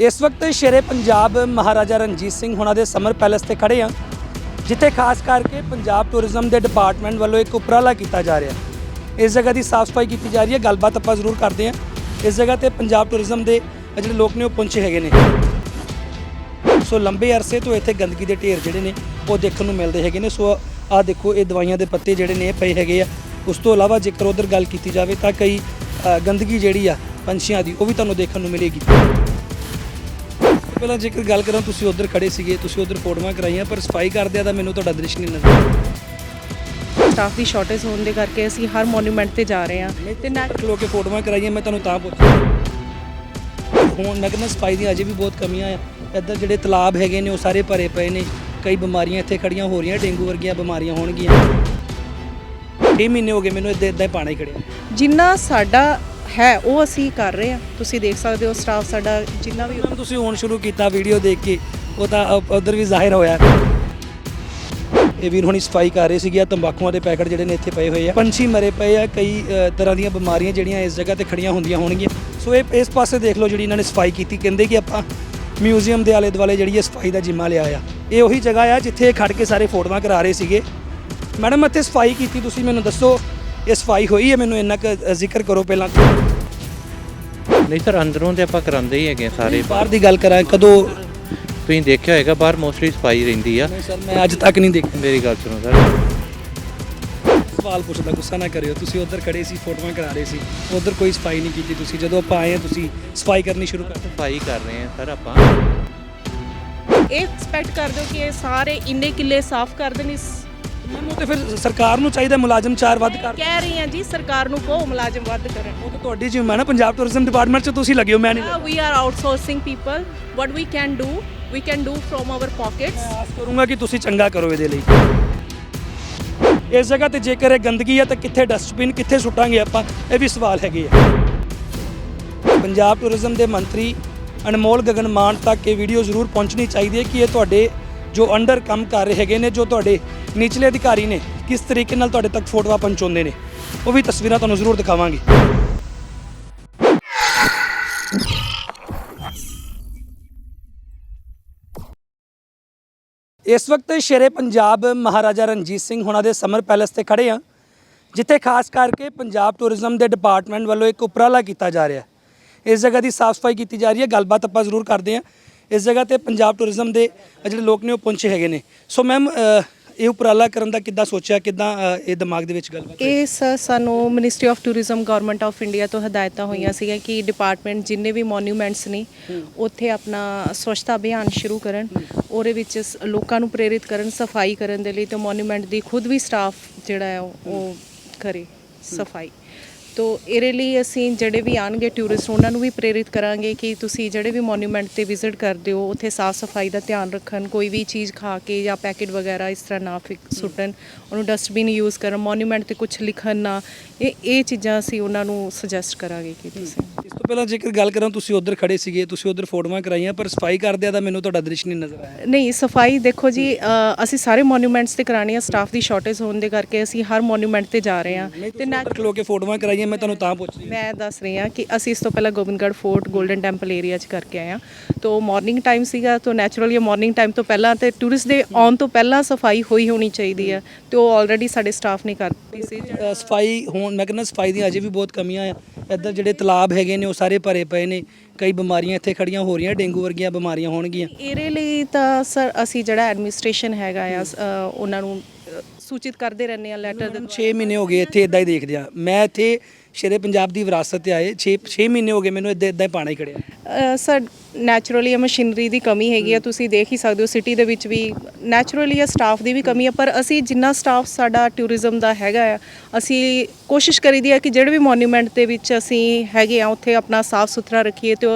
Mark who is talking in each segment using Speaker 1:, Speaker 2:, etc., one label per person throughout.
Speaker 1: ਇਸ ਵਕਤ ਸ਼ੇਰੇ ਪੰਜਾਬ ਮਹਾਰਾਜਾ ਰਣਜੀਤ ਸਿੰਘ ਹੁਣਾਂ ਦੇ ਸਮਰ ਪੈਲੇਸ ਤੇ ਖੜੇ ਆ ਜਿੱਥੇ ਖਾਸ ਕਰਕੇ ਪੰਜਾਬ ਟੂਰਿਜ਼ਮ ਦੇ ਡਿਪਾਰਟਮੈਂਟ ਵੱਲੋਂ ਇੱਕ ਉਪਰਾਲਾ ਕੀਤਾ ਜਾ ਰਿਹਾ ਇਸ ਜਗ੍ਹਾ ਦੀ ਸਾਫ਼ ਸਫ਼ਾਈ ਕੀਤੀ ਜਾ ਰਹੀ ਹੈ, ਗੱਲਬਾਤ ਆਪਾਂ ਜ਼ਰੂਰ ਕਰਦੇ ਹਾਂ। ਇਸ ਜਗ੍ਹਾ ਤੇ ਪੰਜਾਬ ਟੂਰਿਜ਼ਮ ਦੇ ਜਿਹੜੇ ਲੋਕ ਨੇ ਉਹ ਪਹੁੰਚੇ ਹੈਗੇ ਨੇ। ਸੋ ਲੰਬੇ ਅਰਸੇ ਤੋਂ ਇੱਥੇ ਗੰਦਗੀ ਦੇ ਢੇਰ ਜਿਹੜੇ ਨੇ, ਉਹ ਦੇਖਣ ਨੂੰ ਮਿਲਦੇ ਹੈਗੇ ਨੇ। ਸੋ ਆਹ ਦੇਖੋ, ਇਹ ਦਵਾਈਆਂ ਦੇ ਪੱਤੇ ਜਿਹੜੇ ਨੇ ਪਏ ਹੈਗੇ ਆ। ਉਸ ਤੋਂ ਇਲਾਵਾ ਜੇਕਰ ਉਧਰ ਗੱਲ ਕੀਤੀ ਜਾਵੇ ਤਾਂ ਕਈ ਗੰਦਗੀ ਜਿਹੜੀ ਆ ਪੰਛੀਆਂ ਦੀ, ਉਹ ਵੀ ਤੁਹਾਨੂੰ ਦੇਖਣ ਨੂੰ ਮਿਲੇਗੀ। ਪਹਿਲਾਂ ਜੇਕਰ ਗੱਲ ਕਰਾਂ ਤੁਸੀਂ ਉਧਰ ਖੜੇ ਸੀਗੇ ਤੁਸੀਂ ਉਧਰ ਫੋਟੋਆਂ ਕਰਾਈਆਂ ਪਰ ਸਫ਼ਾਈ ਕਰਦਿਆਂ ਦਾ ਮੈਨੂੰ ਤੁਹਾਡਾ ਦ੍ਰਿਸ਼ ਨਹੀਂ ਨਜ਼ਰ
Speaker 2: ਸਟਾਫ ਦੀ ਸ਼ਾਰਟੇਜ ਹੋਣ ਦੇ ਕਰਕੇ ਅਸੀਂ ਹਰ ਮੋਨੂਮੈਂਟ ਤੇ ਜਾ ਰਹੇ ਹਾਂ। ਤੇ ਨਾ
Speaker 1: ਖਲੋ ਕੇ ਫੋਟੋਆਂ ਕਰਾਈਆਂ ਮੈਂ ਤੁਹਾਨੂੰ ਤਾਂ ਪੁੱਛਿਆ ਹੁਣ ਕਹਿੰਦਾ ਸਫ਼ਾਈ ਦੀ ਅਜੇ ਵੀ ਬਹੁਤ ਕਮੀਆਂ ਆ। ਇੱਧਰ ਜਿਹੜੇ ਤਲਾਬ ਹੈਗੇ ਨੇ ਉਹ ਸਾਰੇ ਭਰੇ ਪਏ ਨੇ। ਕਈ ਬਿਮਾਰੀਆਂ ਇੱਥੇ ਖੜੀਆਂ ਹੋ ਰਹੀਆਂ ਡੇਂਗੂ ਵਰਗੀਆਂ ਬਿਮਾਰੀਆਂ ਹੋਣਗੀਆਂ। 6 ਮਹੀਨੇ ਹੋ ਗਏ ਮੈਨੂੰ ਇੱਦਾਂ ਇੱਦਾਂ ਹੀ ਪਾਣਾ ਹੀ ਖੜਿਆ।
Speaker 2: ਜਿੰਨਾ ਸਾਡਾ ਹੈ, ਉਹ ਅਸੀਂ ਕਰ ਰਹੇ ਹਾਂ। ਤੁਸੀਂ ਦੇਖ ਸਕਦੇ ਹੋ ਸਟਾਫ ਸਾਡਾ ਜਿੰਨਾ ਵੀ
Speaker 1: ਮੈਮ, ਤੁਸੀਂ ਹੁਣ ਸ਼ੁਰੂ ਕੀਤਾ ਵੀਡੀਓ ਦੇਖ ਕੇ, ਉਹ ਤਾਂ ਉਧਰ ਵੀ ਜ਼ਾਹਿਰ ਹੋਇਆ। ਇਹ ਵੀਰ ਹੁਣੀ ਸਫ਼ਾਈ ਕਰ ਰਹੇ ਸੀਗੇ ਆ ਤੰਬਾਕੂਆਂ ਦੇ ਪੈਕਟ ਜਿਹੜੇ ਨੇ ਇੱਥੇ ਪਏ ਹੋਏ ਆ। ਪੰਛੀ ਮਰੇ ਪਏ ਆ, ਕਈ ਤਰ੍ਹਾਂ ਦੀਆਂ ਬਿਮਾਰੀਆਂ ਜਿਹੜੀਆਂ ਇਸ ਜਗ੍ਹਾ ਤੇ ਖੜੀਆਂ ਹੁੰਦੀਆਂ ਹੋਣਗੀਆਂ। ਸੋ ਇਹ, ਇਸ ਪਾਸੇ ਦੇਖ ਲਓ ਜਿਹੜੀ ਇਹਨਾਂ ਨੇ ਸਫ਼ਾਈ ਕੀਤੀ। ਕਹਿੰਦੇ ਕਿ ਆਪਾਂ ਮਿਊਜ਼ੀਅਮ ਦੇ ਆਲੇ ਦੁਆਲੇ ਜਿਹੜੀ ਇਹ ਸਫ਼ਾਈ ਦਾ ਜਿੰਮਾ ਲਿਆ ਆ। ਇਹ ਉਹੀ ਜਗ੍ਹਾ ਆ ਜਿੱਥੇ ਇਹ ਖੜ ਕੇ ਸਾਰੇ ਫੋਟੋਆਂ ਕਰਾ ਰਹੇ ਸੀਗੇ। ਮੈਡਮ, ਇੱਥੇ ਸਫ਼ਾਈ ਕੀਤੀ ਤੁਸੀਂ ਮੈਨੂੰ ਦੱਸੋ। ਇਹ ਸਫ਼ਾਈ ਹੋਈ ਹੈ ਮੈਨੂੰ ਇੰਨਾ ਕੁ ਜ਼ਿਕਰ ਕਰੋ ਪਹਿਲਾਂ
Speaker 3: ਨਹੀਂ ਸਰ ਅੰਦਰੋਂ ਤੇ ਆਪਾਂ ਕਰਾਉਂਦੇ ਹੀ ਹੈਗੇ ਆ ਸਾਰੇ
Speaker 1: ਬਾਹਰ ਦੀ ਗੱਲ ਕਰਾਂ ਕਦੋਂ?
Speaker 3: ਤੁਸੀਂ ਦੇਖਿਆ ਹੋਏਗਾ ਬਾਹਰ ਮੋਸਟਲੀ ਸਫ਼ਾਈ ਰਹਿੰਦੀ ਆ।
Speaker 1: ਨਹੀਂ ਸਰ ਮੈਂ ਅੱਜ ਤੱਕ ਨਹੀਂ ਦੇਖੀ।
Speaker 3: ਮੇਰੀ ਗੱਲ ਸੁਣੋ ਸਰ।
Speaker 1: ਸਵਾਲ ਪੁੱਛਦਾ ਗੁੱਸਾ ਨਾ ਕਰਿਓ। ਤੁਸੀਂ ਉਧਰ ਖੜੇ ਸੀ ਫੋਟੋਆਂ ਕਰਾ ਰਹੇ ਸੀ। ਉਧਰ ਕੋਈ ਸਫ਼ਾਈ ਨਹੀਂ ਕੀਤੀ ਤੁਸੀਂ। ਜਦੋਂ ਆਪਾਂ ਆਏ ਹਾਂ ਤੁਸੀਂ ਸਫ਼ਾਈ ਕਰਨੀ ਸ਼ੁਰੂ ਕਰ ਦਿੱਤੀ।
Speaker 3: ਸਫ਼ਾਈ ਕਰ ਰਹੇ ਆ ਸਰ ਆਪਾਂ।
Speaker 2: ਇਹ ਐਕਸਪੈਕਟ ਕਰਦੇ ਹੋ ਕਿ ਇਹ ਸਾਰੇ ਇੰਨੇ ਕਿੱਲੇ ਸਾਫ਼ ਕਰ ਦੇਣ ਇਸ
Speaker 1: ਮੈਨੂੰ ਤੇ ਫਿਰ ਸਰਕਾਰ ਨੂੰ ਚਾਹੀਦਾ ਮੁਲਾਜ਼ਮ ਚਾਰ ਵੱਧ ਕਰ।
Speaker 2: ਕਹਿ ਰਹੀ ਹਾਂ ਜੀ ਸਰਕਾਰ ਨੂੰ ਕਹੋ ਮੁਲਾਜ਼ਮ ਵੱਧ ਕਰਨ।
Speaker 1: ਉਹ ਤਾਂ ਤੁਹਾਡੀ ਜਿੰਮਾ ਨਾ ਪੰਜਾਬ ਟੂਰਿਜ਼ਮ ਡਿਪਾਰਟਮੈਂਟ 'ਚ ਤੁਸੀਂ ਲੱਗਿਓ ਮੈਂ ਨਹੀਂ
Speaker 2: we are outsourcing people what we can do we can do from our pockets.
Speaker 1: ਆਸ ਕਰੂੰਗਾ ਕਿ ਤੁਸੀਂ ਚੰਗਾ ਕਰੋ ਇਹਦੇ ਲਈ। ਇਸ ਜਗ੍ਹਾ ਤੇ ਜੇਕਰ ਇਹ ਗੰਦਗੀ ਹੈ ਤਾਂ ਕਿੱਥੇ ਡਸਟਬਿਨ ਕਿੱਥੇ ਸੁੱਟਾਂਗੇ ਆਪਾਂ? ਇਹ ਵੀ ਸਵਾਲ ਹੈਗੇ ਆ। ਪੰਜਾਬ ਟੂਰਿਜ਼ਮ ਦੇ ਮੰਤਰੀ ਅਨਮੋਲ ਗਗਨ ਮਾਨ ਤੱਕ ਇਹ ਵੀਡੀਓ ਜ਼ਰੂਰ ਪਹੁੰਚਣੀ ਚਾਹੀਦੀ ਹੈ ਕਿ ਇਹ ਤੁਹਾਡੇ ਜੋ ਅੰਡਰ ਕੰਮ ਕਰ ਰਹੇ ਹੈਗੇ ਨੇ, ਜੋ ਤੁਹਾਡੇ ਨਿਚਲੇ ਅਧਿਕਾਰੀ ਨੇ, ਕਿਸ ਤਰੀਕੇ ਨਾਲ ਤੁਹਾਡੇ ਤੱਕ ਫੋਟੋਆਂ ਪਹੁੰਚਾਉਂਦੇ ਨੇ, ਉਹ ਵੀ ਤਸਵੀਰਾਂ ਤੁਹਾਨੂੰ ਜ਼ਰੂਰ ਦਿਖਾਵਾਂਗੇ। ਇਸ ਵਕਤ ਸ਼ੇਰੇ ਪੰਜਾਬ ਮਹਾਰਾਜਾ ਰਣਜੀਤ ਸਿੰਘ ਹੁਣਾਂ ਦੇ ਸਮਰ ਪੈਲੇਸ ਤੇ ਖੜੇ ਹਾਂ, ਜਿੱਥੇ ਖਾਸ ਕਰਕੇ ਪੰਜਾਬ ਟੂਰਿਜ਼ਮ ਦੇ ਡਿਪਾਰਟਮੈਂਟ ਵੱਲੋਂ ਇੱਕ ਉਪਰਾਲਾ ਕੀਤਾ ਜਾ ਰਿਹਾ ਹੈ। ਇਸ ਜਗ੍ਹਾ ਦੀ ਸਾਫ਼ ਸਫ਼ਾਈ ਕੀਤੀ ਜਾ ਰਹੀ ਹੈ, ਗੱਲਬਾਤ ਆਪਾਂ ਜ਼ਰੂਰ ਕਰਦੇ ਹਾਂ। ਇਸ ਜਗ੍ਹਾ ਤੇ ਪੰਜਾਬ ਟੂਰਿਜ਼ਮ ਦੇ ਜਿਹੜੇ ਲੋਕ ਨੇ ਉਹ ਪਹੁੰਚੇ ਹੈਗੇ ਨੇ। ਸੋ ਮੈਮ ਇਹ ਉਪਰਾਲਾ ਕਰਨ ਦਾ ਕਿੱਦਾਂ ਸੋਚਿਆ ਕਿੱਦਾਂ ਇਹ ਦਿਮਾਗ ਦੇ ਵਿੱਚ ਗੱਲਬਾਤ
Speaker 2: ਇਹ ਸਰ ਸਾਨੂੰ ministry of tourism government of India ਤੋਂ ਹਦਾਇਤਾਂ ਹੋਈਆਂ ਸੀਗੀਆਂ ਕਿ ਡਿਪਾਰਟਮੈਂਟ ਜਿੰਨੇ ਵੀ ਮੋਨੂਮੈਂਟਸ ਨੇ ਉੱਥੇ ਆਪਣਾ ਸਵੱਛਤਾ ਅਭਿਆਨ ਸ਼ੁਰੂ ਕਰਨ ਉਹਦੇ ਵਿੱਚ ਲੋਕਾਂ ਨੂੰ ਪ੍ਰੇਰਿਤ ਕਰਨ ਸਫ਼ਾਈ ਕਰਨ ਦੇ ਲਈ ਤੇ ਮੋਨੂਮੈਂਟ ਦੀ ਖੁਦ ਵੀ ਸਟਾਫ ਜਿਹੜਾ ਹੈ ਉਹ ਕਰੇ ਸਫ਼ਾਈ। ਤੋ ਇਹਦੇ ਲਈ ਅਸੀਂ ਜਿਹੜੇ ਵੀ ਆਣਗੇ ਟੂਰਿਸਟ ਉਹਨਾਂ ਨੂੰ ਵੀ ਪ੍ਰੇਰਿਤ ਕਰਾਂਗੇ ਕਿ ਤੁਸੀਂ ਜਿਹੜੇ ਵੀ ਮੋਨੂਮੈਂਟ ਤੇ ਵਿਜ਼ਿਟ ਕਰਦੇ ਹੋ ਉੱਥੇ ਸਾਫ਼ ਸਫ਼ਾਈ ਦਾ ਧਿਆਨ ਰੱਖਣ ਕੋਈ ਵੀ ਚੀਜ਼ ਖਾ ਕੇ ਜਾਂ ਪੈਕੇਟ ਵਗੈਰਾ ਇਸ ਤਰ੍ਹਾਂ ਨਾ ਫਿਕ ਸੁੱਟਣ ਉਹਨੂੰ ਡਸਟਬਿਨ ਯੂਜ਼ ਕਰਨ ਮੋਨੂਮੈਂਟ ਤੇ ਕੁਝ ਲਿਖਣ ਨਾ ਇਹ ਇਹ ਚੀਜ਼ਾਂ ਅਸੀਂ ਉਹਨਾਂ ਨੂੰ ਸੁਜੈਸਟ ਕਰਾਂਗੇ ਕਿ ਤੁਸੀਂ
Speaker 1: ਇਸ ਤੋਂ ਪਹਿਲਾਂ ਜੇਕਰ ਗੱਲ ਕਰਾਂ ਤੁਸੀਂ ਉਧਰ ਖੜੇ ਸੀਗੇ ਤੁਸੀਂ ਉਧਰ ਫੋਟੋਆਂ ਕਰਾਈਆਂ ਪਰ ਸਫ਼ਾਈ ਕਰਦਿਆਂ ਦਾ ਮੈਨੂੰ ਤੁਹਾਡਾ ਦ੍ਰਿਸ਼ ਨਹੀਂ ਨਜ਼ਰ ਆਇਆ।
Speaker 2: ਨਹੀਂ ਸਫ਼ਾਈ ਦੇਖੋ ਜੀ ਅ, ਅਸੀਂ ਸਾਰੇ ਮੋਨੂਮੈਂਟਸ ਤੇ ਕਰਾਣੀ ਆ ਸਟਾਫ ਦੀ ਸ਼ਾਰਟੇਜ ਹੋਣ ਦੇ ਕਰਕੇ ਅਸੀਂ ਹਰ ਮੋਨੂਮੈਂਟ ਤੇ ਜਾ ਰਹੇ ਹਾਂ
Speaker 1: ਤੇ ਨਾ ਖਲੋ ਕੇ ਫੋਟੋਆਂ ਕਰਾਈਆਂ ਮੈਂ ਤੁਹਾਨੂੰ ਤਾਂ ਪੁੱਛ ਰਹੀ
Speaker 2: ਮੈਂ ਦੱਸ ਰਹੀ ਹਾਂ ਕਿ ਅਸੀਂ ਇਸ ਤੋਂ ਪਹਿਲਾਂ Gobindgarh fort golden temple area 'ਚ ਕਰਕੇ ਆਏ ਹਾਂ। ਤੋਂ ਮਾਰਨਿੰਗ ਟਾਈਮ ਸੀਗਾ ਤੋਂ ਨੈਚੁਰਲੀ ਮਾਰਨਿੰਗ ਟਾਈਮ ਤੋਂ ਪਹਿਲਾਂ ਤੇ ਟੂਰਿਸਟ ਦੇ ਆਉਣ ਤੋਂ ਪਹਿਲਾਂ ਸਫ਼ਾਈ ਹੋਈ ਹੋਣੀ ਚਾਹੀਦੀ ਹੈ ਤੇ ਉਹ ਆਲਰੇਡੀ ਸਾਡੇ ਸਟਾਫ ਨੇ ਕਰ ਦਿੱਤੀ ਸੀ।
Speaker 1: ਅ, ਸਫ਼ਾਈ ਹੋਣ ਮੈਂ ਕਹਿੰਦਾ ਸਫ਼ਾਈ ਦੀਆਂ ਅਜੇ ਵੀ ਬਹੁਤ ਕਮੀਆਂ ਆ। ਇੱਧਰ ਜਿਹੜੇ ਤਲਾਬ ਹੈਗੇ ਨੇ ਉਹ ਸਾਰੇ ਭਰੇ ਪਏ ਨੇ। ਕਈ ਬਿਮਾਰੀਆਂ ਇੱਥੇ ਖੜੀਆਂ ਹੋ ਰਹੀਆਂ ਡੇਂਗੂ ਵਰਗੀਆਂ ਬਿਮਾਰੀਆਂ ਹੋਣਗੀਆਂ।
Speaker 2: ਇਹਦੇ ਲਈ ਤਾਂ ਸਰ ਅਸੀਂ ਜਿਹੜਾ ਐਡਮਿਨਿਸਟ੍ਰੇਸ਼ਨ ਹੈਗਾ ਆ ਉਹਨਾਂ ਨੂੰ ਸੂਚਿਤ ਕਰਦੇ ਰਹਿੰਦੇ ਆ ਲੈਟਰ ਦੇ
Speaker 1: 6 ਮਹੀਨੇ ਹੋ ਗਏ ਇੱਥੇ ਇਦਾਂ ਹੀ ਦੇਖਦੇ ਆ। ਮੈਂ ਇੱਥੇ ਸ਼ੇਰੇ ਪੰਜਾਬ ਦੀ ਵਿਰਾਸਤ ਤੇ ਆਏ 6 6 ਮਹੀਨੇ ਹੋ ਗਏ ਮੈਨੂੰ ਇਦਾਂ ਇਦਾਂ ਹੀ ਪਾਣਾ ਹੀ ਖੜਿਆ।
Speaker 2: ਸਰ ਨੈਚੁਰਲੀ ਮਸ਼ੀਨਰੀ ਦੀ ਕਮੀ ਹੈਗੀ ਆ ਤੁਸੀਂ ਦੇਖ ਹੀ ਸਕਦੇ ਹੋ ਸਿਟੀ ਦੇ ਵਿੱਚ ਵੀ ਨੈਚੁਰਲੀ ਆ ਸਟਾਫ ਦੀ ਵੀ ਕਮੀ ਆ ਪਰ ਅਸੀਂ ਜਿੰਨਾ ਸਟਾਫ ਸਾਡਾ ਟੂਰਿਜ਼ਮ ਦਾ ਹੈਗਾ ਆ ਅਸੀਂ ਕੋਸ਼ਿਸ਼ ਕਰੀਦੀ ਆ ਕਿ ਜਿਹੜੇ ਵੀ ਮੋਨੂਮੈਂਟ ਦੇ ਵਿੱਚ ਅਸੀਂ ਹੈਗੇ ਆ ਉੱਥੇ ਆਪਣਾ ਸਾਫ਼ ਸੁਥਰਾ ਰੱਖੀਏ ਤੇ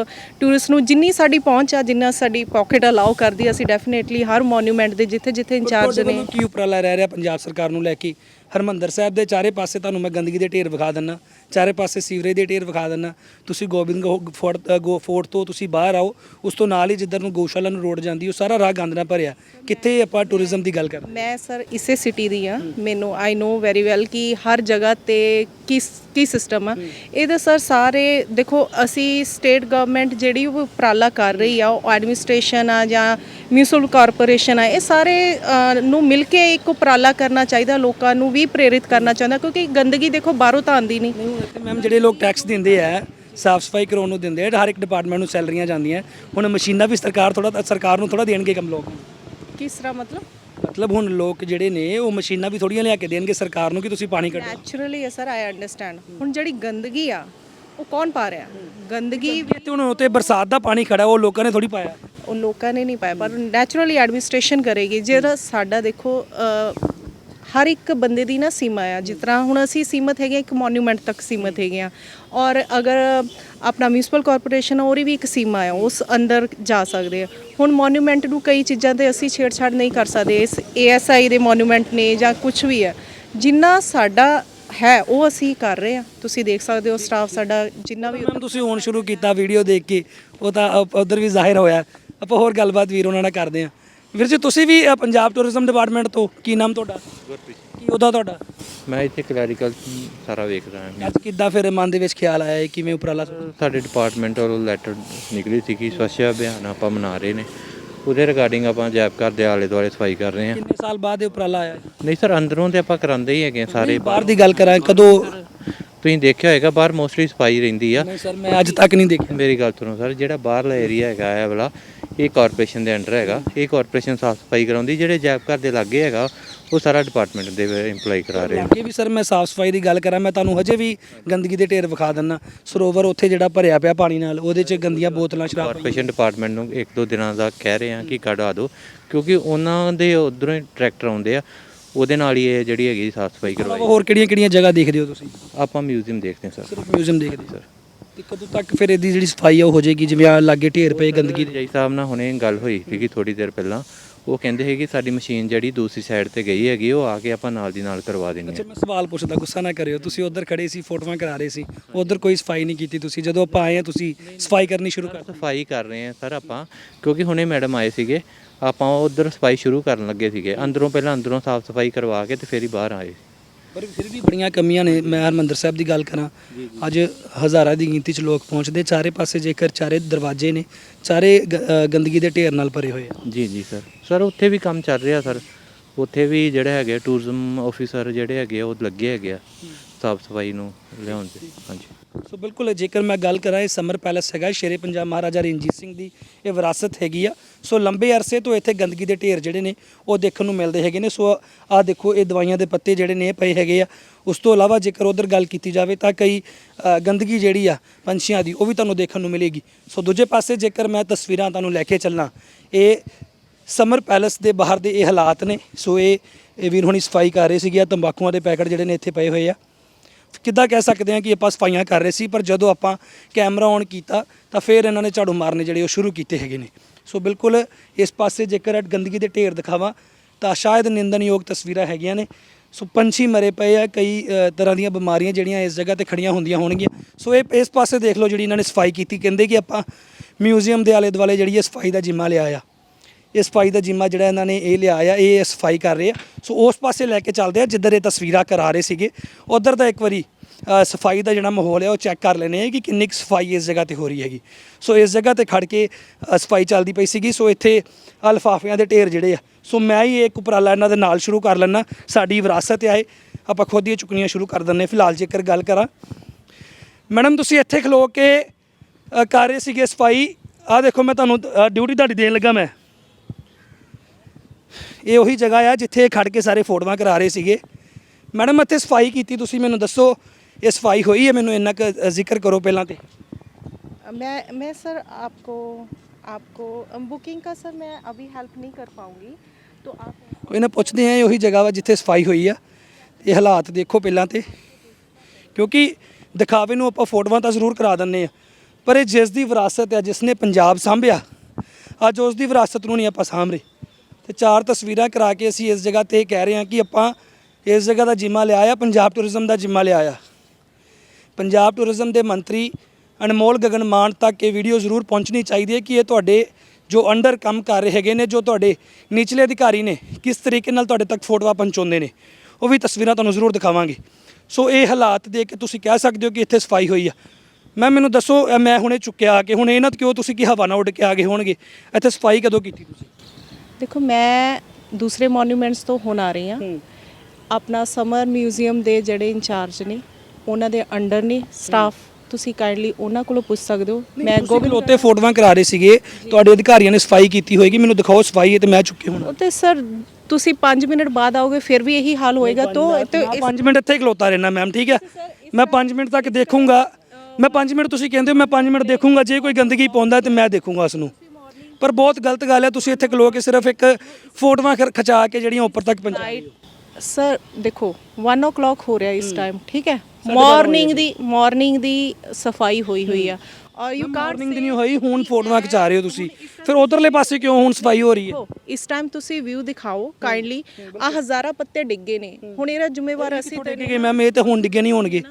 Speaker 2: ਟੂਰਿਸਟ ਨੂੰ ਜਿੰਨੀ ਸਾਡੀ ਪਹੁੰਚ ਆ ਜਿੰਨਾ ਸਾਡੀ ਪਾਕਟ ਅਲਾਉ ਕਰਦੀ ਅਸੀਂ ਡੈਫੀਨੇਟਲੀ ਹਰ ਮੋਨੂਮੈਂਟ ਦੇ ਜਿੱਥੇ ਜਿੱਥੇ ਇੰਚਾਰਜ ਨੇ
Speaker 1: ਕੀ ਉਪਰਾਲਾ ਰਹਿ ਰਿਹਾ ਪੰਜਾਬ ਸਰਕਾਰ ਨੂੰ ਲੈ ਕੇ? ਹਰਮੰਦਰ ਸਾਹਿਬ ਦੇ ਚਾਰੇ ਪਾਸੇ ਤੁਹਾਨੂੰ ਮੈਂ ਗੰਦਗੀ ਦੇ ਢੇਰ ਵਿਖਾ ਦਿੰਨਾ। ਚਾਰੇ ਪਾਸੇ ਸੀਵਰੇਜ ਦੇ ਢੇਰ ਵਿਖਾ ਦਿੰਨਾ ਤੁਸੀਂ ਗੋਬਿੰਦ ਫੋਰਟ ਅ, ਗੋ ਫੋਰਟ ਤੋਂ ਤੁਸੀਂ ਬਾਹਰ ਆਓ ਉਸ ਤੋਂ ਨਾਲ ਹੀ ਜਿੱਧਰ ਨੂੰ ਗਊਸ਼ਾਲਾ ਨੂੰ ਰੋਡ ਜਾਂਦੀ ਉਹ ਸਾਰਾ ਰਾਹ ਗੰਦ ਨਾਲ ਭਰਿਆ। ਕਿੱਥੇ ਆਪਾਂ ਟੂਰਿਜ਼ਮ ਦੀ ਗੱਲ ਕਰਦੇ?
Speaker 2: ਮੈਂ ਸਰ ਇਸੇ ਸਿਟੀ ਦੀ ਆ ਮੈਨੂੰ ਆਈ ਨੋ ਵੈਰੀ ਵੈਲ ਕਿ ਹਰ ਜਗ੍ਹਾ ਤੇ ਕਿਸ ਕੀ ਸਿਸਟਮ ਆ। ਇਹਦੇ ਸਰ ਸਾਰੇ ਦੇਖੋ ਅਸੀਂ ਸਟੇਟ ਗਵਰਨਮੈਂਟ ਜਿਹੜੀ ਉਹ ਉਪਰਾਲਾ ਕਰ ਰਹੀ ਆ ਉਹ ਐਡਮਿਨਿਸਟ੍ਰੇਸ਼ਨ ਆ ਜਾਂ ਮਿਊਨਿਸਪਲ ਕਾਰਪੋਰੇਸ਼ਨ ਆ ਇਹ ਸਾਰੇ ਨੂੰ ਮਿਲ ਕੇ ਇੱਕ ਉਪਰਾਲਾ ਕਰਨਾ ਚਾਹੀਦਾ ਲੋਕਾਂ ਨੂੰ ਵੀ ਪ੍ਰੇਰਿਤ ਕਰਨਾ ਚਾਹੁੰਦਾ ਕਿਉਂਕਿ ਗੰਦਗੀ ਦੇਖੋ ਬਾਹਰੋਂ ਤਾਂ ਆਂਦੀ ਨਹੀਂ
Speaker 1: ਤੇ ਮੈਮ ਜਿਹੜੇ ਲੋਕ ਟੈਕਸ ਦਿੰਦੇ ਆ ਸਾਫ਼ ਸਫ਼ਾਈ ਕਰਾਉਣ ਨੂੰ ਦਿੰਦੇ ਆ ਹਰ ਇੱਕ ਡਿਪਾਰਟਮੈਂਟ ਨੂੰ ਸੈਲਰੀਆਂ ਜਾਂਦੀਆਂ। ਹੁਣ ਮਸ਼ੀਨਾਂ ਵੀ ਸਰਕਾਰ ਥੋੜਾ ਸਰਕਾਰ ਨੂੰ ਥੋੜਾ ਦੇਣਗੇ ਕੰਮ ਲੋਕ।
Speaker 2: ਕਿਸ ਤਰ੍ਹਾਂ ਮਤਲਬ?
Speaker 1: ਮਤਲਬ ਹੁਣ ਲੋਕ ਜਿਹੜੇ ਨੇ ਉਹ ਮਸ਼ੀਨਾਂ ਵੀ ਥੋੜੀਆਂ ਲਿਆ ਕੇ ਦੇਣਗੇ ਸਰਕਾਰ ਨੂੰ ਕਿ ਤੁਸੀਂ ਪਾਣੀ ਕੱਢੋ।
Speaker 2: ਨੈਚੁਰਲੀ ਹੈ ਸਰ ਆਈ ਅੰਡਰਸਟੈਂਡ ਹੁਣ ਜਿਹੜੀ ਗੰਦਗੀ ਆ ਉਹ ਕੌਣ ਪਾ ਰਿਹਾ? ਗੰਦਗੀ
Speaker 1: ਤੇ ਹੁਣ ਉੱਤੇ ਬਰਸਾਤ ਦਾ ਪਾਣੀ ਖੜਾ ਉਹ ਲੋਕਾਂ ਨੇ ਥੋੜੀ ਪਾਇਆ।
Speaker 2: ਉਹ ਲੋਕਾਂ ਨੇ ਨਹੀਂ ਪਾਇਆ ਪਰ ਨੈਚੁਰਲੀ ਐਡਮਿਨਿਸਟ੍ਰੇਸ਼ਨ ਕਰੇਗੀ। ਜਿਹੜਾ ਸਾਡਾ ਦੇਖੋ ਹਰ ਇੱਕ ਬੰਦੇ ਦੀ ਨਾ ਸੀਮਾ ਆ। ਜਿਸ ਤਰ੍ਹਾਂ ਹੁਣ ਅਸੀਂ ਸੀਮਤ ਹੈਗੇ ਹਾਂ, ਇੱਕ ਮੋਨੂਮੈਂਟ ਤੱਕ ਸੀਮਤ ਹੈਗੇ ਆ ਔਰ ਅਗਰ ਆਪਣਾ ਮਿਊਨਿਸਪਲ ਕਾਰਪੋਰੇਸ਼ਨ ਉਹਦੀ ਵੀ ਇੱਕ ਸੀਮਾ ਆ ਉਸ ਅੰਦਰ ਜਾ ਸਕਦੇ ਆ। ਹੁਣ ਮੋਨੂਮੈਂਟ ਨੂੰ ਕਈ ਚੀਜ਼ਾਂ ਤੇ ਅਸੀਂ ਛੇੜਛਾੜ ਨਹੀਂ ਕਰ ਸਕਦੇ। ਇਸ ਏਐਸਆਈ ਦੇ ਮੋਨੂਮੈਂਟ ਨੇ ਜਾਂ ਕੁਝ ਵੀ ਹੈ ਜਿੰਨਾ ਸਾਡਾ ਹੈ ਉਹ ਅਸੀਂ ਕਰ ਰਹੇ ਆ। ਤੁਸੀਂ ਦੇਖ ਸਕਦੇ ਹੋ ਸਟਾਫ ਸਾਡਾ ਜਿੰਨਾ ਵੀ
Speaker 1: ਮੈਮ ਤੁਸੀਂ ਹੁਣ ਸ਼ੁਰੂ ਕੀਤਾ ਵੀਡੀਓ ਦੇਖ ਕੇ ਉਹ ਤਾਂ ਉਧਰ ਵੀ ਜ਼ਾਹਿਰ ਹੋਇਆ। ਆਪਾਂ ਹੋਰ ਗੱਲਬਾਤ ਵੀਰ ਉਹਨਾਂ ਨਾਲ ਕਰਦੇ ਹਾਂ। ਵੀਰ ਜੀ ਤੁਸੀਂ ਵੀ ਅ, ਪੰਜਾਬ ਟੂਰਿਜ਼ਮ ਡਿਪਾਰਟਮੈਂਟ ਤੋਂ ਕੀ ਨਾਮ ਤੁਹਾਡਾ? ਕੀ ਉਹਦਾ ਤੁਹਾਡਾ?
Speaker 3: ਮੈਂ ਇੱਥੇ ਕਲੈਰੀਕਲ ਸਾਰਾ ਵੇਖਦਾ ਹਾਂ।
Speaker 1: ਅੱਜ ਕਿੱਦਾਂ ਫਿਰ ਮਨ ਦੇ ਵਿੱਚ ਖਿਆਲ ਆਇਆ ਇਹ? ਕਿਵੇਂ ਉਪਰਾਲਾ
Speaker 3: ਸਾਡੇ ਡਿਪਾਰਟਮੈਂਟ ਵੱਲੋਂ ਲੈਟਰ ਨਿਕਲੀ ਸੀ ਕਿ ਸਵੱਛ ਅਭਿਆਨ ਆਪਾਂ ਮਨਾ ਰਹੇ ਨੇ। ਉਹਦੇ ਰਿਗਾਰਡਿੰਗ ਆਪਾਂ ਜੈਪ ਘਰ ਦੇ ਆਲੇ ਦੁਆਲੇ ਸਫ਼ਾਈ ਕਰ ਰਹੇ ਹਾਂ।
Speaker 1: ਕਿੰਨੇ ਸਾਲ ਬਾਅਦ ਇਹ ਉਪਰਾਲਾ ਆਇਆ?
Speaker 3: ਨਹੀਂ ਸਰ ਅੰਦਰੋਂ ਤੇ ਆਪਾਂ ਕਰਾਉਂਦੇ ਹੀ ਹੈਗੇ ਹਾਂ ਸਾਰੇ।
Speaker 1: ਬਾਹਰ ਦੀ ਗੱਲ ਕਰਾਂ ਕਦੋਂ?
Speaker 3: ਤੁਸੀਂ ਦੇਖਿਆ ਹੋਏਗਾ ਬਾਹਰ ਮੋਸਟਲੀ ਸਫ਼ਾਈ ਰਹਿੰਦੀ ਆ।
Speaker 1: ਨਹੀਂ ਸਰ ਮੈਂ ਅੱਜ ਤੱਕ ਨਹੀਂ ਦੇਖਿਆ।
Speaker 3: ਮੇਰੀ ਗੱਲ ਸੁਣੋ ਸਰ ਜਿਹੜਾ ਬਾਹਰਲਾ ਏਰੀਆ ਹੈਗਾ ਇਹ ਵਾਲਾ ਇਹ ਕਾਰਪੋਰੇਸ਼ਨ ਦੇ ਅੰਡਰ ਹੈਗਾ। ਇਹ ਕਾਰਪੋਰੇਸ਼ਨ ਸਾਫ਼ ਸਫ਼ਾਈ ਕਰਾਉਂਦੀ ਜਿਹੜੇ ਜੈਪ ਘਰ ਦੇ ਲਾਗੇ ਹੈਗਾ ਉਹ ਸਾਰਾ ਡਿਪਾਰਟਮੈਂਟ ਦੇ EMPLOYE ਕਰਾ ਰਹੇ ਨੇ
Speaker 1: ਅੱਗੇ ਵੀ ਸਰ ਮੈਂ ਸਾਫ਼ ਸਫ਼ਾਈ ਦੀ ਗੱਲ ਕਰਾਂ ਮੈਂ ਤੁਹਾਨੂੰ ਹਜੇ ਵੀ ਗੰਦਗੀ ਦੇ ਢੇਰ ਵਿਖਾ ਦਿੰਨਾ ਸਰੋਵਰ ਉੱਥੇ ਜਿਹੜਾ ਭਰਿਆ ਪਿਆ ਪਾਣੀ ਨਾਲ ਉਹਦੇ 'ਚ ਗੰਦੀਆਂ ਬੋਤਲਾਂ ਸ਼ਰਾਬ
Speaker 3: ਕਾਰਪੋਰੇਸ਼ਨ ਡਿਪਾਰਟਮੈਂਟ ਨੂੰ ਇੱਕ ਦੋ ਦਿਨਾਂ ਦਾ ਕਹਿ ਰਹੇ ਆ ਕਿ ਕਢਵਾ ਦਿਓ ਕਿਉਂਕਿ ਉਹਨਾਂ ਦੇ ਉਧਰੋਂ ਹੀ ਟਰੈਕਟਰ ਆਉਂਦੇ ਆ ਉਹਦੇ ਨਾਲ ਹੀ ਇਹ ਜਿਹੜੀ ਹੈਗੀ ਸਾਫ਼ ਸਫ਼ਾਈ ਕਰਵਾਈ।
Speaker 1: ਹੋਰ ਕਿਹੜੀਆਂ ਕਿਹੜੀਆਂ ਜਗ੍ਹਾ ਦੇਖਦੇ ਹੋ ਤੁਸੀਂ?
Speaker 3: ਆਪਾਂ ਮਿਊਜ਼ੀਅਮ ਦੇਖਦੇ ਹਾਂ ਸਰ।
Speaker 1: ਸਿਰਫ ਮਿਊਜ਼ੀਅਮ ਦੇਖਦੇ ਸਰ ਤੇ ਕਦੋਂ ਤੱਕ ਫਿਰ ਇਹਦੀ ਜਿਹੜੀ ਸਫ਼ਾਈ ਆ ਉਹ ਹੋ ਜਾਏਗੀ? ਜਿਵੇਂ ਆ ਲਾਗੇ ਢੇਰ ਪਏ ਗੰਦਗੀ ਦੇ
Speaker 3: ਜੈ ਸਾਹਿਬ ਨਾਲ ਹੁਣੇ ਗੱਲ ਹੋਈ ਸੀਗੀ ਥੋੜੀ ਦੇਰ ਪਹਿਲਾਂ। ਉਹ ਕਹਿੰਦੇ ਸੀ ਕਿ ਸਾਡੀ ਮਸ਼ੀਨ ਜਿਹੜੀ ਦੂਸਰੀ ਸਾਈਡ ਤੇ ਗਈ ਹੈਗੀ ਉਹ ਆ ਕੇ ਆਪਾਂ ਨਾਲ ਦੀ ਨਾਲ ਕਰਵਾ ਦਿੰਦੇ
Speaker 1: ਅੱਛਾ
Speaker 3: ਹਾਂ।
Speaker 1: ਮੈਂ ਸਵਾਲ ਪੁੱਛਦਾ ਗੁੱਸਾ ਨਾ ਕਰਿਓ। ਤੁਸੀਂ ਉਧਰ ਖੜੇ ਸੀ ਫੋਟੋਆਂ ਕਰਾ ਰਹੇ ਸੀ। ਉਧਰ ਕੋਈ ਸਫ਼ਾਈ ਨਹੀਂ ਕੀਤੀ ਤੁਸੀਂ। ਜਦੋਂ ਆਪਾਂ ਆਏ ਆ ਤੁਸੀਂ ਸਫ਼ਾਈ ਕਰਨੀ ਸ਼ੁਰੂ ਕਰ
Speaker 3: ਸਫ਼ਾਈ ਕਰ ਰਹੇ ਹਾਂ ਸਰ ਆਪਾਂ। ਕਿਉਂਕਿ ਹੁਣੇ ਮੈਡਮ ਆਏ ਸੀਗੇ ਆਪਾਂ ਉਧਰ ਸਫ਼ਾਈ ਸ਼ੁਰੂ ਕਰਨ ਲੱਗੇ ਸੀਗੇ। ਅੰਦਰੋਂ ਪਹਿਲਾਂ ਅੰਦਰੋਂ ਸਾਫ਼ ਸਫ਼ਾਈ ਕਰਵਾ ਕੇ ਤੇ ਫਿਰ ਹੀ ਬਾਹਰ ਆਏ
Speaker 1: ਪਰ ਫਿਰ ਵੀ ਬੜੀਆਂ ਕਮੀਆਂ ਨੇ। ਮੈਂ ਹਰਮੰਦਰ ਸਾਹਿਬ ਦੀ ਗੱਲ ਕਰਾਂ ਅੱਜ ਹਜ਼ਾਰਾਂ ਦੀ ਗਿਣਤੀ 'ਚ ਲੋਕ ਪਹੁੰਚਦੇ ਚਾਰੇ ਪਾਸੇ ਜੇਕਰ ਚਾਰੇ ਦਰਵਾਜ਼ੇ ਨੇ ਚਾਰੇ ਗ- ਅ, ਗੰਦਗੀ ਦੇ ਢੇਰ ਨਾਲ ਭਰੇ ਹੋਏ ਆ।
Speaker 3: ਜੀ ਜੀ ਸਰ। ਸਰ ਉੱਥੇ ਵੀ ਕੰਮ ਚੱਲ ਰਿਹਾ ਸਰ। ਉੱਥੇ ਵੀ ਜਿਹੜੇ ਹੈਗੇ ਟੂਰਿਜ਼ਮ ਆਫੀਸਰ ਜਿਹੜੇ ਹੈਗੇ ਆ, ਉਹ ਲੱਗੇ ਹੈਗੇ ਆ ਸਾਫ਼ ਸਫ਼ਾਈ ਨੂੰ ਲਿਆਉਣ 'ਚ ਹਾਂਜੀ।
Speaker 1: ਸੋ ਬਿਲਕੁਲ ਜੇਕਰ ਮੈਂ ਗੱਲ ਕਰਾਂ, ਇਹ ਸਮਰ ਪੈਲੇਸ ਹੈਗਾ ਸ਼ੇਰੇ ਪੰਜਾਬ ਮਹਾਰਾਜਾ ਰਣਜੀਤ ਸਿੰਘ ਦੀ ਇਹ ਵਿਰਾਸਤ ਹੈਗੀ ਆ। ਸੋ ਲੰਬੇ ਅਰਸੇ ਤੋਂ ਇੱਥੇ ਗੰਦਗੀ ਦੇ ਢੇਰ ਜਿਹੜੇ ਨੇ, ਉਹ ਦੇਖਣ ਨੂੰ ਮਿਲਦੇ ਹੈਗੇ ਨੇ। ਸੋ ਆਹ ਦੇਖੋ, ਇਹ ਦਵਾਈਆਂ ਦੇ ਪੱਤੇ ਜਿਹੜੇ ਨੇ, ਇਹ ਪਏ ਹੈਗੇ ਆ। ਉਸ ਤੋਂ ਇਲਾਵਾ ਜੇਕਰ ਉਧਰ ਗੱਲ ਕੀਤੀ ਜਾਵੇ, ਤਾਂ ਕਈ ਗੰਦਗੀ ਜਿਹੜੀ ਆ, ਪੰਛੀਆਂ ਦੀ, ਉਹ ਵੀ ਤੁਹਾਨੂੰ ਦੇਖਣ ਨੂੰ ਮਿਲੇਗੀ। ਸੋ ਦੂਜੇ ਪਾਸੇ ਜੇਕਰ ਮੈਂ ਤਸਵੀਰਾਂ ਤੁਹਾਨੂੰ ਲੈ ਕੇ ਚੱਲਾਂ, ਇਹ ਸਮਰ ਪੈਲੇਸ ਦੇ ਬਾਹਰ ਦੇ ਇਹ ਹਾਲਾਤ ਨੇ। ਸੋ ਇਹ ਇਹ ਵੀਰ ਹੁਣੀ ਸਫ਼ਾਈ ਕਰ ਰਹੇ ਸੀਗੇ ਆ ਤੰਬਾਕੂਆਂ ਦੇ ਪੈਕਟ ਜਿਹੜੇ ਨੇ ਇੱਥੇ ਪਏ ਹੋਏ ਆ। ਕਿੱਦਾਂ ਕਹਿ ਸਕਦੇ ਹਾਂ ਕਿ ਆਪਾਂ ਸਫਾਈਆਂ ਕਰ ਰਹੇ ਸੀ, ਪਰ ਜਦੋਂ ਆਪਾਂ ਕੈਮਰਾ ਔਨ ਕੀਤਾ, ਤਾਂ ਫਿਰ ਇਹਨਾਂ ਨੇ ਝਾੜੂ ਮਾਰਨੇ ਜਿਹੜੇ ਉਹ ਸ਼ੁਰੂ ਕੀਤੇ ਹੈਗੇ ਨੇ। ਸੋ ਬਿਲਕੁਲ ਇਸ ਪਾਸੇ ਜੇਕਰ ਗੰਦਗੀ ਦੇ ਢੇਰ ਦਿਖਾਵਾਂ, ਤਾਂ ਸ਼ਾਇਦ ਨਿੰਦਣਯੋਗ ਤਸਵੀਰਾਂ ਹੈਗੀਆਂ ਨੇ। ਸੋ ਪੰਛੀ ਮਰੇ ਪਏ ਆ, ਕਈ ਤਰ੍ਹਾਂ ਦੀਆਂ ਬਿਮਾਰੀਆਂ ਜਿਹੜੀਆਂ ਇਸ ਜਗ੍ਹਾ ਤੇ ਖੜੀਆਂ ਹੁੰਦੀਆਂ ਹੋਣਗੀਆਂ। ਸੋ ਇਹ, ਇਸ ਪਾਸੇ ਦੇਖ ਲਓ ਜਿਹੜੀ ਇਹਨਾਂ ਨੇ ਸਫ਼ਾਈ ਕੀਤੀ। ਕਹਿੰਦੇ ਕਿ ਆਪਾਂ ਮਿਊਜ਼ੀਅਮ ਦੇ ਆਲੇ ਦੁਆਲੇ ਜਿਹੜੀ ਇਹ ਸਫ਼ਾਈ ਦਾ ਜਿੰਮਾ ਲਿਆ ਆ। ਇਹ ਸਫ਼ਾਈ ਦਾ ਜਿੰਮਾ ਜਿਹੜਾ ਇਹਨਾਂ ਨੇ ਇਹ ਲਿਆ ਆ, ਇਹ ਸਫ਼ਾਈ ਕਰ ਰਹੇ ਆ। ਸੋ ਉਸ ਪਾਸੇ ਲੈ ਕੇ ਚੱਲਦੇ ਆ, ਜਿੱਧਰ ਇਹ ਤਸਵੀਰਾਂ ਕਰਾ ਰਹੇ ਸੀਗੇ। ਉਧਰ ਦਾ ਇੱਕ ਵਾਰੀ ਸਫ਼ਾਈ ਦਾ ਜਿਹੜਾ ਮਾਹੌਲ ਹੈ ਉਹ ਚੈੱਕ ਕਰ ਲੈਣੇ ਆ ਕਿ ਕਿੰਨੀ ਕੁ ਸਫ਼ਾਈ ਇਸ ਜਗ੍ਹਾ ਤੇ ਹੋ ਰਹੀ ਹੈਗੀ। ਸੋ ਇਸ ਜਗ੍ਹਾ ਤੇ ਖੜ ਕੇ ਅ, ਸਫ਼ਾਈ ਚੱਲਦੀ ਪਈ ਸੀਗੀ। ਸੋ ਇੱਥੇ ਆਹ ਲਿਫਾਫਿਆਂ ਦੇ ਢੇਰ ਜਿਹੜੇ ਆ। ਸੋ ਮੈਂ ਹੀ ਇੱਕ ਉਪਰਾਲਾ ਇਹਨਾਂ ਦੇ ਨਾਲ ਸ਼ੁਰੂ ਕਰ ਲੈਣਾ ਸਾਡੀ ਵਿਰਾਸਤ ਆਏ। ਆਪਾਂ ਖੁਦ ਹੀ ਇਹ ਚੁੱਕਣੀਆਂ ਸ਼ੁਰੂ ਕਰ ਦਿੰਨੇ ਫਿਲਹਾਲ ਜੇਕਰ ਗੱਲ ਕਰਾਂ। ਮੈਡਮ ਤੁਸੀਂ ਇੱਥੇ ਖਲੋ ਕੇ ਅ, ਕਰ ਰਹੇ ਸੀਗੇ ਸਫ਼ਾਈ। ਆਹ ਦੇਖੋ ਮੈਂ ਤੁਹਾਨੂੰ ਡਿਊਟੀ ਤੁਹਾਡੀ ਦੇਣ ਲੱਗਾ ਮੈਂ। ਇਹ ਉਹੀ ਜਗ੍ਹਾ ਆ ਜਿੱਥੇ ਖੜ ਕੇ ਸਾਰੇ ਫੋਟੋਆਂ ਕਰਾ ਰਹੇ ਸੀਗੇ। ਮੈਡਮ ਇੱਥੇ ਸਫ਼ਾਈ ਕੀਤੀ ਤੁਸੀਂ ਮੈਨੂੰ ਦੱਸੋ। ਇਹ ਸਫਾਈ ਹੋਈ ਹੈ ਮੈਨੂੰ ਇੰਨਾ ਕੁ ਅ, ਜ਼ਿਕਰ ਕਰੋ ਪਹਿਲਾਂ ਤੇ
Speaker 2: मैं मैं सर आपको आपको बुकिंग का सर मैं अभी हेल्प नहीं कर पाऊंगी तो आप
Speaker 1: ਕੋਈ ਨਾ ਪੁੱਛਦੇ ਆ ਇਹ ਉਹੀ ਜਗ੍ਹਾ ਵਾ ਜਿੱਥੇ ਸਫਾਈ ਹੋਈ ਆ ਇਹ ਹਾਲਾਤ ਦੇਖੋ ਪਹਿਲਾਂ ਤੇ ਕਿਉਂਕਿ ਦਿਖਾਵੇ ਨੂੰ ਆਪਾਂ ਫੋਟੋਆਂ ਤਾਂ ਜ਼ਰੂਰ ਕਰਾ ਦਿੰਨੇ ਆ ਪਰ ਇਹ ਜਿਸ ਦੀ ਵਿਰਾਸਤ ਆ ਜਿਸ ਨੇ ਪੰਜਾਬ ਸਾਂਭਿਆ ਅੱਜ ਉਸ ਦੀ ਵਿਰਾਸਤ ਨੂੰ ਨਹੀਂ ਆਪਾਂ ਸਾਂਭ ਰਹੇ ਤੇ ਚਾਰ ਤਸਵੀਰਾਂ ਕਰਾ ਕੇ ਅਸੀਂ ਇਸ ਜਗ੍ਹਾ ਤੇ ਕਹਿ ਰਹੇ ਹਾਂ ਕਿ ਆਪਾਂ ਇਸ ਜਗ੍ਹਾ ਦਾ ਜਿੰਮਾ ਲਿਆ ਆ ਪੰਜਾਬ ਟੂਰਿਜ਼ਮ ਦਾ ਜਿੰਮਾ ਲਿਆ ਆ ਪੰਜਾਬ ਟੂਰਿਜ਼ਮ ਦੇ ਮੰਤਰੀ ਅਨਮੋਲ ਗਗਨ ਮਾਨ ਤੱਕ ਇਹ ਵੀਡੀਓ ਜ਼ਰੂਰ ਪਹੁੰਚਣੀ ਚਾਹੀਦੀ ਹੈ ਕਿ ਇਹ ਤੁਹਾਡੇ ਜੋ ਅੰਡਰ ਕੰਮ ਕਰ ਰਹੇ ਹੈਗੇ ਨੇ ਜੋ ਤੁਹਾਡੇ ਨਿਚਲੇ ਅਧਿਕਾਰੀ ਨੇ ਕਿਸ ਤਰੀਕੇ ਨਾਲ ਤੁਹਾਡੇ ਤੱਕ ਫੋਟੋਆਂ ਪਹੁੰਚਾਉਂਦੇ ਨੇ ਉਹ ਵੀ ਤਸਵੀਰਾਂ ਤੁਹਾਨੂੰ ਜ਼ਰੂਰ ਦਿਖਾਵਾਂਗੇ। ਸੋ ਇਹ ਹਾਲਾਤ ਦੇਖ ਕੇ ਤੁਸੀਂ ਕਹਿ ਸਕਦੇ ਹੋ ਕਿ ਇੱਥੇ ਸਫ਼ਾਈ ਹੋਈ ਆ। ਮੈਂ ਮੈਨੂੰ ਦੱਸੋ ਮੈਂ ਹੁਣੇ ਚੁੱਕਿਆ ਆ ਕੇ ਹੁਣ ਇਹ ਨਾ ਕਿਉਂ ਤੁਸੀਂ ਕਿ ਹਵਾ ਨਾਲ ਉੱਡ ਕੇ ਆ ਗਏ ਹੋਣਗੇ? ਇੱਥੇ ਸਫ਼ਾਈ ਕਦੋਂ ਕੀਤੀ ਤੁਸੀਂ?
Speaker 2: ਦੇਖੋ ਮੈਂ ਦੂਸਰੇ ਮੋਨੂਮੈਂਟਸ ਤੋਂ ਹੁਣ ਆ ਰਹੀ ਹਾਂ। ਆਪਣਾ ਸਮਰ ਮਿਊਜ਼ੀਅਮ ਦੇ ਜਿਹੜੇ ਇੰਚਾਰਜ ਨੇ ਉਹਨਾਂ ਦੇ ਅੰਡਰ ਨੇ ਸਟਾਫ ਤੁਸੀਂ ਕਾਈਂਡਲੀ ਉਹਨਾਂ ਕੋਲੋਂ ਪੁੱਛ ਸਕਦੇ ਹੋ। ਮੈਂ
Speaker 1: ਗੋਬਿੰਦ
Speaker 2: ਗੋਬਿੰਦ
Speaker 1: ਉੱਤੇ ਫੋਟੋਆਂ ਕਰਾ ਰਹੇ ਸੀਗੇ ਤੁਹਾਡੇ ਅਧਿਕਾਰੀਆਂ ਨੇ ਸਫ਼ਾਈ ਕੀਤੀ ਹੋਏਗੀ ਮੈਨੂੰ ਦਿਖਾਓ ਸਫ਼ਾਈ ਹੈ ਤੇ ਮੈਂ ਚੁੱਕੇ ਹੁਣ
Speaker 2: ਤੇ ਸਰ ਤੁਸੀਂ 5 ਮਿੰਟ ਬਾਅਦ ਆਓਗੇ ਫਿਰ ਵੀ ਇਹੀ ਹਾਲ ਹੋਏਗਾ ਤਾਂ ਤੇ
Speaker 1: ਮੈਂ 5 ਮਿੰਟ ਇੱਥੇ ਖਲੋਤਾ ਰਹਿਣਾ ਮੈਮ ਠੀਕ ਹੈ? ਮੈਂ 5 ਮਿੰਟ ਤੱਕ ਦੇਖੂੰਗਾ ਮੈਂ 5 ਮਿੰਟ ਤੁਸੀਂ ਕਹਿੰਦੇ ਹੋ ਮੈਂ 5 ਮਿੰਟ ਦੇਖੂੰਗਾ ਜੇ ਕੋਈ ਗੰਦਗੀ ਪਾਉਂਦਾ ਤੇ ਮੈਂ ਦੇਖੂੰਗਾ ਉਸ ਨੂੰ। ਪਰ ਬਹੁਤ ਗਲਤ ਗੱਲ ਹੈ ਤੁਸੀਂ ਇੱਥੇ ਖਲੋ ਕੇ ਸਿਰਫ ਇੱਕ ਫੋਟੋਆਂ ਖਿਚਾ ਕੇ ਜਿਹੜੀਆਂ ਉੱਪਰ ਤੱਕ ਪਹੁੰਚਾਈ
Speaker 2: ਸਰ ਦੇਖੋ 1 o'clock ਹੋ ਰਿਹਾ ਇਸ ਟਾਈਮ ਠੀਕ ਹੈ? ਮਾਰਨਿੰਗ ਦੀ ਮਾਰਨਿੰਗ ਦੀ ਸਫ਼ਾਈ ਹੋਈ ਹੋਈ ਆ। ਔਰ ਯੂ ਕਾਂਟ
Speaker 1: ਮਾਰਨਿੰਗ ਦੀ ਨਹੀਂ ਹੋਈ ਹੁਣ ਫੋਟੋਆਂ ਖਿਚਾ ਰਹੇ ਹੋ ਤੁਸੀਂ। ਫਿਰ ਉਧਰਲੇ ਪਾਸੇ ਕਿਉਂ ਹੁਣ ਸਫ਼ਾਈ ਹੋ ਰਹੀ ਹੈ?
Speaker 2: ਦੇਖੋ ਇਸ ਟਾਈਮ ਤੁਸੀਂ ਵਿਊ ਦਿਖਾਓ ਕਾਈਂਡਲੀ ਆ ਹਜ਼ਾਰਾਂ ਪੱਤੇ ਡਿੱਗੇ ਨੇ। ਹੁਣ ਇਹਦਾ ਜ਼ਿੰਮੇਵਾਰ ਅਸੀਂ ਤੇ
Speaker 1: ਡਿੱਗੇ ਮੈਮ ਇਹ ਤਾਂ ਹੁਣ ਡਿੱਗੇ ਨਹੀਂ ਹੋਣਗੇ।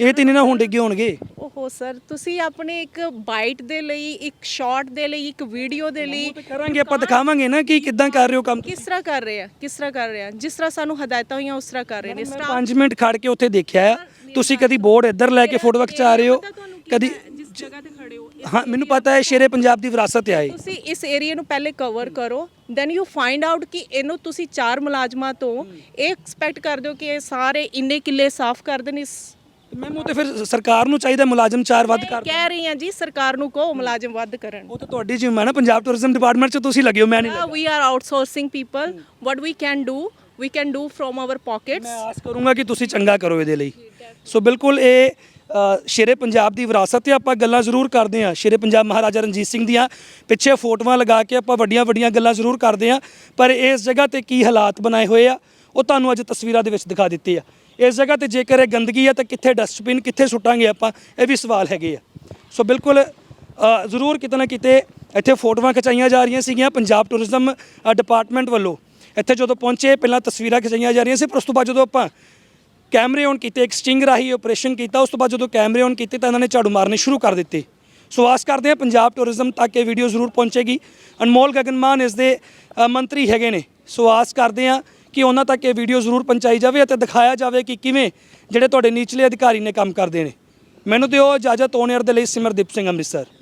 Speaker 1: ਇਹ ਤੇ ਨਹੀਂ ਨਾ ਹੁਣ ਡਿੱਗੇ ਹੋਣਗੇ।
Speaker 2: ਓਹੋ ਸਰ ਤੁਸੀਂ ਆਪਣੇ ਇੱਕ ਬਾਈਟ ਦੇ ਲਈ ਇੱਕ ਸ਼ਾਰਟ ਦੇ ਲਈ ਇੱਕ ਵੀਡੀਓ ਦੇ ਲਈ
Speaker 1: ਕਰਾਂਗੇ ਆਪਾਂ ਦਿਖਾਵਾਂਗੇ ਨਾ ਕਿ ਕਿੱਦਾਂ ਕਰ ਰਹੇ ਹੋ ਕੰਮ
Speaker 2: ਕਿਸ ਤਰ੍ਹਾਂ ਕਰ ਰਹੇ ਆ ਕਿਸ ਤਰ੍ਹਾਂ ਕਰ ਰਹੇ ਆ ਜਿਸ ਤਰ੍ਹਾਂ ਸਾਨੂੰ ਹਦਾਇਤਾਂ ਹੋਈਆਂ ਉਸ ਤਰ੍ਹਾਂ ਕਰ ਰਹੇ ਨੇ।
Speaker 1: ਮੈਂ 5 ਮਿੰਟ ਖੜ ਕੇ ਉੱਥੇ ਦੇਖਿਆ ਆ। ਤੁਸੀਂ ਕਦੀ ਬੋਰਡ ਇੱਧਰ ਲੈ ਕੇ ਫੋਟੋ ਖਿਚਾ ਰਹੇ ਹੋ? ਕਦੀ
Speaker 2: ਜਿਸ ਜਗ੍ਹਾ ਤੇ ਖੜੇ ਹੋ
Speaker 1: ਹਾਂ ਮੈਨੂੰ ਪਤਾ ਹੈ ਸ਼ੇਰੇ ਪੰਜਾਬ ਦੀ ਵਿਰਾਸਤ ਹੈ ਇਹ।
Speaker 2: ਤੁਸੀਂ ਇਸ ਏਰੀਆ ਨੂੰ ਪਹਿਲੇ ਕਵਰ ਕਰੋ ਦੈਨ ਯੂ ਫਾਈਂਡ ਆਊਟ ਕਿ ਇਹਨੂੰ ਤੁਸੀਂ ਚਾਰ ਮੁਲਾਜ਼ਮਾਂ ਤੋਂ ਇਹ ਐਕਸਪੈਕਟ ਕਰਦੇ ਹੋ ਕਿ ਇਹ ਸਾਰੇ ਇੰਨੇ ਕਿੱਲੇ ਸਾਫ਼ ਕਰ ਦੇਣ ਇਸ
Speaker 1: ਮੈਮ ਉਹ ਤੇ ਫਿਰ ਸਰਕਾਰ ਨੂੰ ਚਾਹੀਦਾ ਮੁਲਾਜ਼ਮ ਚਾਰ ਵੱਧ ਕਰ
Speaker 2: ਕਹਿ ਰਹੀ ਹਾਂ ਜੀ ਸਰਕਾਰ ਨੂੰ ਕਹੋ ਮੁਲਾਜ਼ਮ ਵੱਧ ਕਰਨ।
Speaker 1: ਉਹ ਤਾਂ ਤੁਹਾਡੀ ਜਿੰਮਾ ਹੈ ਨਾ ਪੰਜਾਬ ਟੂਰਿਜ਼ਮ ਡਿਪਾਰਟਮੈਂਟ 'ਚ ਤੁਸੀਂ ਲੱਗੇ ਹੋ ਮੈਂ ਨਹੀਂ ਲੱਗਾ।
Speaker 2: we are outsourcing people. What we can do we can do from our pockets.
Speaker 1: ਮੈਂ ਆਸ ਕਰੂੰਗਾ ਕਿ ਤੁਸੀਂ ਚੰਗਾ ਕਰੋ ਇਹਦੇ ਲਈ। ਸੋ ਬਿਲਕੁਲ ਇਹ ਅ, ਸ਼ੇਰੇ ਪੰਜਾਬ ਦੀ ਵਿਰਾਸਤ ਤੇ ਆਪਾਂ ਗੱਲਾਂ ਜ਼ਰੂਰ ਕਰਦੇ ਹਾਂ। ਸ਼ੇਰੇ ਪੰਜਾਬ ਮਹਾਰਾਜਾ ਰਣਜੀਤ ਸਿੰਘ ਦੀਆਂ ਪਿੱਛੇ ਫੋਟੋਆਂ ਲਗਾ ਕੇ ਆਪਾਂ ਵੱਡੀਆਂ ਵੱਡੀਆਂ ਗੱਲਾਂ ਜ਼ਰੂਰ ਕਰਦੇ ਹਾਂ। ਪਰ ਇਸ ਜਗ੍ਹਾ ਤੇ ਕੀ ਹਾਲਾਤ ਬਣਾਏ ਹੋਏ ਆ ਉਹ ਤੁਹਾਨੂੰ ਅੱਜ ਤਸਵੀਰਾਂ ਦੇ ਵਿੱਚ ਦਿਖਾ ਦਿੱਤੇ ਆ। ਇਸ ਜਗ੍ਹਾ ਤੇ ਜੇਕਰ ਇਹ ਗੰਦਗੀ ਆ ਤਾਂ ਕਿੱਥੇ ਡਸਟਬਿਨ ਕਿੱਥੇ ਸੁੱਟਾਂਗੇ ਆਪਾਂ? ਇਹ ਵੀ ਸਵਾਲ ਹੈਗੇ ਆ। ਸੋ ਬਿਲਕੁਲ ਜ਼ਰੂਰ ਕਿਤੇ ਨਾ ਕਿਤੇ ਇੱਥੇ ਫੋਟੋਆਂ ਖਿਚਾਈਆਂ ਜਾ ਰਹੀਆਂ ਸੀਗੀਆਂ ਪੰਜਾਬ ਟੂਰਿਜ਼ਮ ਡਿਪਾਰਟਮੈਂਟ ਵੱਲੋਂ। ਇੱਥੇ ਜਦੋਂ ਪਹੁੰਚੇ, ਪਹਿਲਾਂ ਤਸਵੀਰਾਂ ਖਿਚਾਈਆਂ ਜਾ ਰਹੀਆਂ ਸੀ, ਪਰ ਉਸ ਤੋਂ ਬਾਅਦ ਜਦੋਂ ਆਪਾਂ ਕੈਮਰੇ ਔਨ ਕੀਤੇ, ਇੱਕ ਸਟਿੰਗ ਰਾਹੀਂ ਆਪਰੇਸ਼ਨ ਕੀਤਾ, ਉਸ ਤੋਂ ਬਾਅਦ ਜਦੋਂ ਕੈਮਰੇ ਔਨ ਕੀਤੇ ਤਾਂ ਇਹਨਾਂ ਨੇ ਝਾੜੂ ਮਾਰਨੇ ਸ਼ੁਰੂ ਕਰ ਦਿੱਤੇ। ਸੋ ਆਸ ਕਰਦੇ ਹਾਂ ਪੰਜਾਬ ਟੂਰਿਜ਼ਮ ਤੱਕ ਇਹ ਵੀਡੀਓ ਜ਼ਰੂਰ ਪਹੁੰਚੇਗੀ। ਅਨਮੋਲ ਗਗਨਮਾਨ ਇਸ ਦੇ ਮੰਤਰੀ ਹੈਗੇ ਨੇ। ਸੋ ਆਸ ਕਰਦੇ ਹਾਂ ਕਿ ਉਹਨਾਂ ਤੱਕ ਇਹ ਵੀਡੀਓ ਜ਼ਰੂਰ ਪਹੁੰਚਾਈ ਜਾਵੇ ਅਤੇ ਦਿਖਾਇਆ ਜਾਵੇ ਕਿ ਕਿਵੇਂ ਜਿਹੜੇ ਤੁਹਾਡੇ ਨੀਚਲੇ ਅਧਿਕਾਰੀ ਨੇ ਕੰਮ ਕਰਦੇ ਨੇ। ਮੈਨੂੰ ਦਿਓ ਇਜਾਜ਼ਤ ਔਨ 에ਅਰ ਦੇ ਲਈ ਸਿਮਰਦੀਪ ਸਿੰਘ ਅੰਮ੍ਰਿਤਸਰ।